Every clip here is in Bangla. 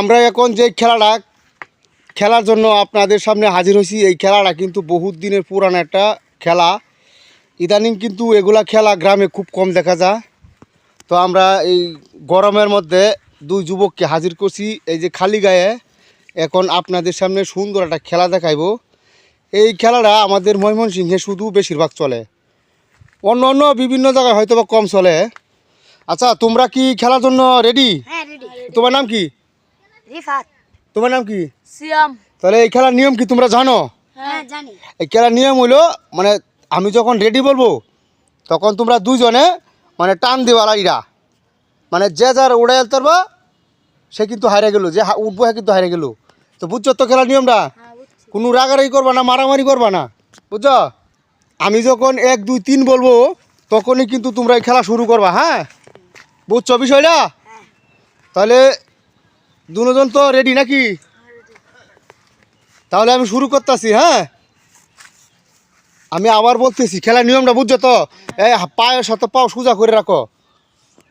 আমরা এখন যে খেলাটা খেলার জন্য আপনাদের সামনে হাজির হয়েছি। এই খেলাটা কিন্তু বহুত দিনের পুরানো একটা খেলা। ইদানিং কিন্তু এগুলা খেলা গ্রামে খুব কম দেখা যায়। তো আমরা এই গরমের মধ্যে দুই যুবককে হাজির করছি। এই যে খালি গায়ে এখন আপনাদের সামনে সুন্দর একটা খেলা দেখাইবো। এই খেলাটা আমাদের ময়মনসিংহে শুধু বেশিরভাগ চলে। অন্য অন্য বিভিন্ন জায়গায় হয়তো বা কম চলে। আচ্ছা তোমরা কি খেলার জন্য রেডি হ্যাঁ রেডি তোমার নাম কি? রিফাত তোমার নাম কি? সিয়াম। তাহলে এই খেলার নিয়ম কি তোমরা জানো? হ্যাঁ জানি। এই খেলার নিয়ম হলো মানে আমি যখন রেডি বলব তখন তোমরা দুজনে মানে টান দিওয়ালা ইরা মানে যে যার উড়ে পারবা সে কিন্তু হারে গেল যে হা- উঠবো হ্যাঁ কিন্তু হারে গেল। তো বুঝছ তো খেলার নিয়মটা? হ্যাঁ বুঝছি। কোনো রাগারাগি করবা না মারামারি করবা না বুঝছ? আমি যখন এক দুই তিন বলব তখনই কিন্তু তোমরা এই খেলা শুরু করবা হ্যাঁ? বুঝছ বিষয়টা? তাহলে দুজন তো রেডি নাকি? তাহলে আমি শুরু করতেছি হ্যাঁ? আমি আবার বলতেছি, খেলার নিয়মটা বুঝছ তো? এই পায়ের সাথে পাও সোজা করে রাখো।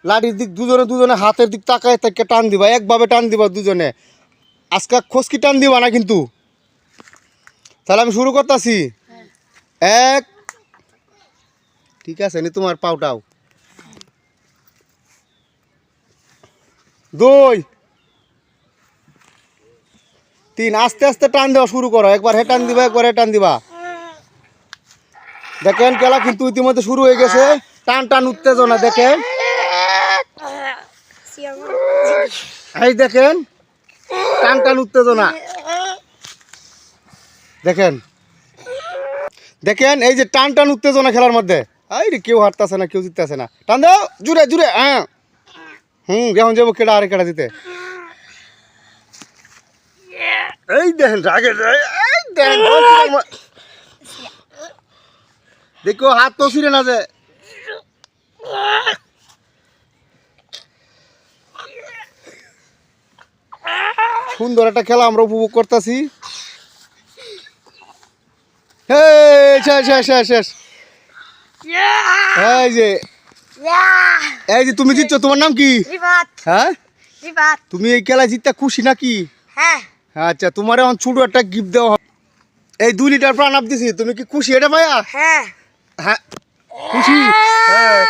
লাঠির দিক দুজনে দুজনে, হাতের দিক তাকায় তাকে টান দিবা, একভাবে টান দিবা দুজনে। আজকে খসকি টান দিবা না কিন্তু? তাহলে আমি শুরু করতেছি। এক, ঠিক আছে, নি তোমার পাউটাও দুই তিন, আস্তে আস্তে টান দেওয়া শুরু করো। একবার হে টান দিবা, একবার হে টান দিবা। দেখেন খেলা কিন্তু ইতিমধ্যে শুরু হয়ে গেছে। টান টান, উত্তেজনা, দেখেন। এই দেখেন, টান টান, উত্তেজনা। দেখেন। দেখেন, এই যে টান টান, উত্তেজনা খেলার মধ্যে। এই রে, কেউ হারতেছে না, কেউ জিততেছে না। টান দাও, জুড়ে জুড়ে হ্যাঁ। হুম, এখন যাব কেটা আরে কেটা জিতে। এই দেখেন রাগে এই দেখেন দেখো হাত তো ছিঁড়ে না যে। সুন্দর একটা খেলা আমরা উপভোগ করতেছি। এই যে এই যে তুমি জিতছো তোমার নাম কি? হ্যাঁ? তুমি এই খেলায় জিততে খুশি নাকি? হ্যাঁ। আচ্ছা তোমার এখন ছোট একটা গিফট দেওয়া হবে। এই দুই লিটার প্রাণ আপ দিছি তুমি কি খুশি এটা ভাইয়া? হ্যাঁ। হ্যাঁ খুশি? হ্যাঁ